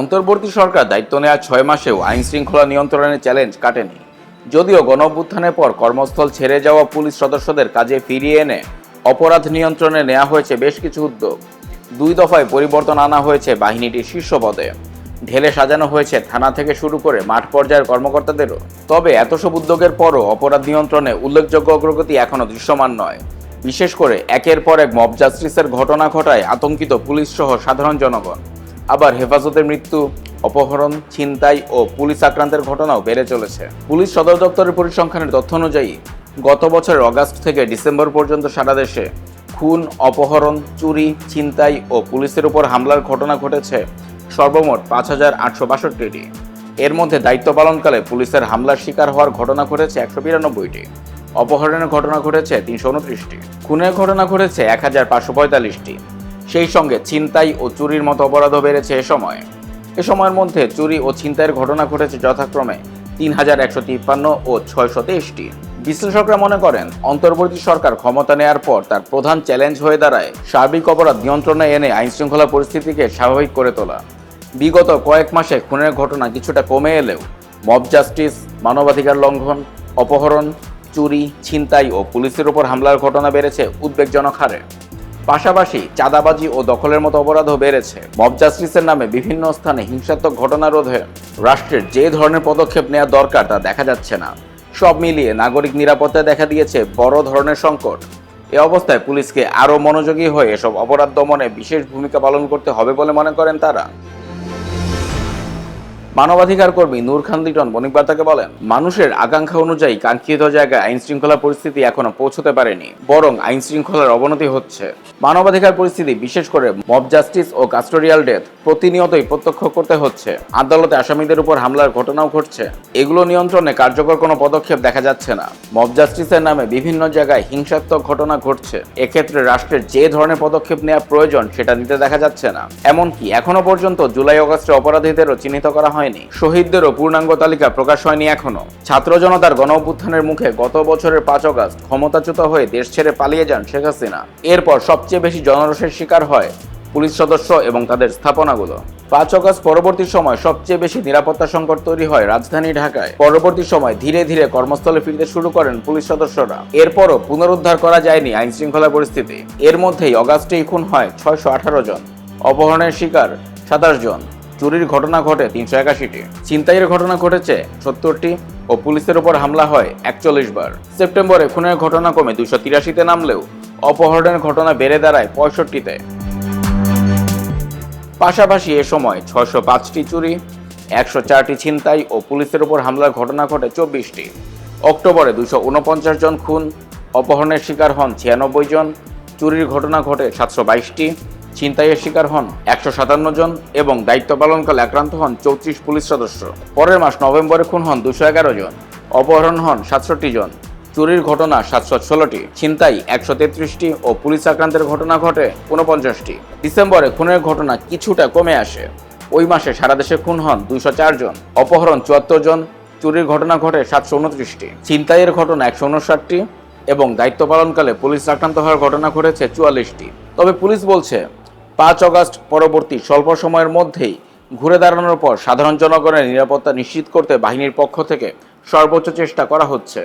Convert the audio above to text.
অন্তর্বর্তী সরকার দায়িত্ব নেওয়ার ছয় মাসেও আইন শৃঙ্খলা নিয়ন্ত্রণের চ্যালেঞ্জ কাটেনি। যদিও গণ অভ্যুত্থানের পর কর্মস্থল ছেড়ে যাওয়া পুলিশ সদস্যদের কাজে ফিরিয়ে এনে অপরাধ নিয়ন্ত্রণে নেওয়া হয়েছে বেশ কিছু উদ্যোগ। দুই দফায় পরিবর্তন আনা হয়েছে বাহিনীটির শীর্ষ পদে। ঢেলে সাজানো হয়েছে থানা থেকে শুরু করে মাঠ পর্যায়ের কর্মকর্তাদেরও। তবে এত সব উদ্যোগের পরও অপরাধ নিয়ন্ত্রণে উল্লেখযোগ্য অগ্রগতি এখনও দৃশ্যমান নয়। বিশেষ করে একের পর এক মব জাস্টিসের ঘটনা ঘটায় আতঙ্কিত পুলিশ সহ সাধারণ জনগণ। আবার হেফাজতের মৃত্যু, অপহরণ, ছিনতাই ও পুলিশ আক্রান্তের ঘটনাও বেড়ে চলেছে। পুলিশ সদর দপ্তরের পরিসংখ্যানের তথ্য অনুযায়ী, গত বছরের অগাস্ট থেকে ডিসেম্বর পর্যন্ত সারা দেশে খুন, অপহরণ, চুরি, ছিনতাই ও পুলিশের উপর হামলার ঘটনা ঘটেছে সর্বমোট পাঁচ হাজার আটশো বাষট্টিটি। এর মধ্যে দায়িত্ব পালনকালে পুলিশের হামলার শিকার হওয়ার ঘটনা ঘটেছে একশো বিরানব্বইটি। অপহরণের ঘটনা ঘটেছে তিনশো উনত্রিশটি। খুনের ঘটনা ঘটেছে এক হাজার পাঁচশো পঁয়তাল্লিশটি। সেই সঙ্গে ছিনতাই ও চুরির মতো অপরাধও বেড়েছে এ সময়। এ সময়ের মধ্যে চুরি ও ছিনতাইয়ের ঘটনা ঘটেছে যথাক্রমে তিন হাজার একশো তিপ্পান্ন ও ছয়শো তেইশটি। বিশ্লেষকরা মনে করেন, অন্তর্বর্তী সরকার ক্ষমতা নেয়ার পর তার প্রধান চ্যালেঞ্জ হয়ে দাঁড়ায় সার্বিক অপরাধ নিয়ন্ত্রণে এনে আইনশৃঙ্খলা পরিস্থিতিকে স্বাভাবিক করে তোলা। বিগত কয়েক মাসে খুনের ঘটনা কিছুটা কমে এলেও মব জাস্টিস, মানবাধিকার লঙ্ঘন, অপহরণ, চুরি, ছিনতাই ও পুলিশের ওপর হামলার ঘটনা বেড়েছে উদ্বেগজনক হারে। পাশাপাশি চাঁদাবাজি ও দখলের মতো অপরাধও বেড়েছে। মব জাস্টিসের নামে বিভিন্ন স্থানে হিংসাত্মক ঘটনা রোধে রাষ্ট্রের যে ধরনের পদক্ষেপ নেওয়া দরকার তা দেখা যাচ্ছে না। সব মিলিয়ে নাগরিক নিরাপত্তায় দেখা দিয়েছে বড় ধরনের সংকট। এ অবস্থায় পুলিশকে আরও মনোযোগী হয়ে এসব অপরাধ দমনে বিশেষ ভূমিকা পালন করতে হবে বলে মনে করেন তারা। মানবাধিকার কর্মী নূর খান লিটন বণিক বার্তাকে বলেন, মানুষের আকাঙ্ক্ষা অনুযায়ী কাঙ্ক্ষিত জায়গায় আইন শৃঙ্খলা পরিস্থিতি এখনও পৌঁছতে পারেনি, বরং আইন শৃঙ্খলার অবনতি হচ্ছে। মানবাধিকার পরিস্থিতি, বিশেষ করে মব জাস্টিস ও কাস্টোরিয়াল ডেথ, প্রতিনিয়তই প্রত্যক্ষ করতে হচ্ছে। আদালতে আসামিদের উপর হামলার ঘটনাও ঘটছে। এগুলো নিয়ন্ত্রণে কার্যকর কোনো পদক্ষেপ দেখা যাচ্ছে না। মব জাস্টিসের নামে বিভিন্ন জায়গায় হিংসাত্মক ঘটনা ঘটছে। এক্ষেত্রে রাষ্ট্রের যে ধরনের পদক্ষেপ নেওয়া প্রয়োজন, সেটা নিতে দেখা যাচ্ছে না। এমনকি এখনও পর্যন্ত জুলাই অগস্টে অপরাধীদেরও চিহ্নিত করা হয়নি। শহীদদেরও পূর্ণাঙ্গ তালিকা প্রকাশ হয়নি এখনও। ছাত্র জনতার গণ অভ্যুত্থানের মুখে গত বছরের পাঁচ অগাস্ট ক্ষমতাচ্যুত হয়ে দেশ ছেড়ে পালিয়ে যান শেখ হাসিনা। এরপর সবচেয়ে বেশি জনরোষের শিকার হয় পুলিশ সদস্য এবং তাদের স্থাপনাগুলো। পাঁচ অগস্ট পরবর্তী সময় সবচেয়ে বেশি নিরাপত্তা সংকট তৈরি হয় রাজধানী ঢাকায়। পরবর্তী সময় ধীরে ধীরে কর্মস্থলে ফিরতে শুরু করেন পুলিশ সদস্যরা। এরপরও পুনরুদ্ধার করা যায়নি আইন শৃঙ্খলা পরিস্থিতি। এর মধ্যেই অগাস্টেই খুন হয় ছয়শো আঠারো জন। অপহরণের শিকার সাতাশ জন। চুরির ঘটনা ঘটে তিনশো একাশিটি। ছিনতাইয়ের ঘটনা ঘটেছে সত্তরটি ও পুলিশের উপর হামলা হয় একচল্লিশ বার। সেপ্টেম্বরে খুনের ঘটনা কমে দুশো তিরাশিতে নামলেও অপহরণের ঘটনা বেড়ে দাঁড়ায় পঁয়ষট্টিতে। পাশাপাশি এ সময় ছয়শো পাঁচটি চুরি, একশো চারটি ছিনতাই ও পুলিশের উপর হামলার ঘটনা ঘটে চব্বিশটি। অক্টোবরে দুশো উনপঞ্চাশ জন খুন, অপহরণের শিকার হন ছিয়ানব্বই জন, চুরির ঘটনা ঘটে সাতশো বাইশটি ছিনতাইয়ের শিকার হন একশো সাতান্ন জন এবং দায়িত্ব পালনকালে আক্রান্ত হন চৌত্রিশ পুলিশ সদস্য। পরের মাস নভেম্বরে খুন হন দুশো এগারো জন, অপহরণ হন সাতষট্টি জন। চুরির ঘটনা সাতশো ষোলোটি, ছিনতাই একশো তেত্রিশটি ও পুলিশ আক্রান্তের ঘটনা ঘটে ঊনপঞ্চাশটি। ডিসেম্বরে খুনের ঘটনা কিছুটা কমে আসে। ওই মাসে সারা দেশে খুন হন চার জন, অপহরণ চুয়াত্তর জন, চুরির ঘটনা ঘটে সাতশো উনত্রিশটি। ছিনতাইয়ের ঘটনা একশো উনষাটটি এবং দায়িত্ব পালনকালে পুলিশ আক্রান্ত হওয়ার ঘটনা ঘটেছে চুয়াল্লিশটি। তবে পুলিশ বলছে পাঁচ অগস্ট পরবর্তী স্বল্প সময়ের মধ্যেই ঘুরে দাঁড়ানোর পর সাধারণ জনগণের নিরাপত্তা নিশ্চিত করতে বাহিনীর পক্ষ থেকে সর্বোচ্চ চেষ্টা করা হচ্ছে।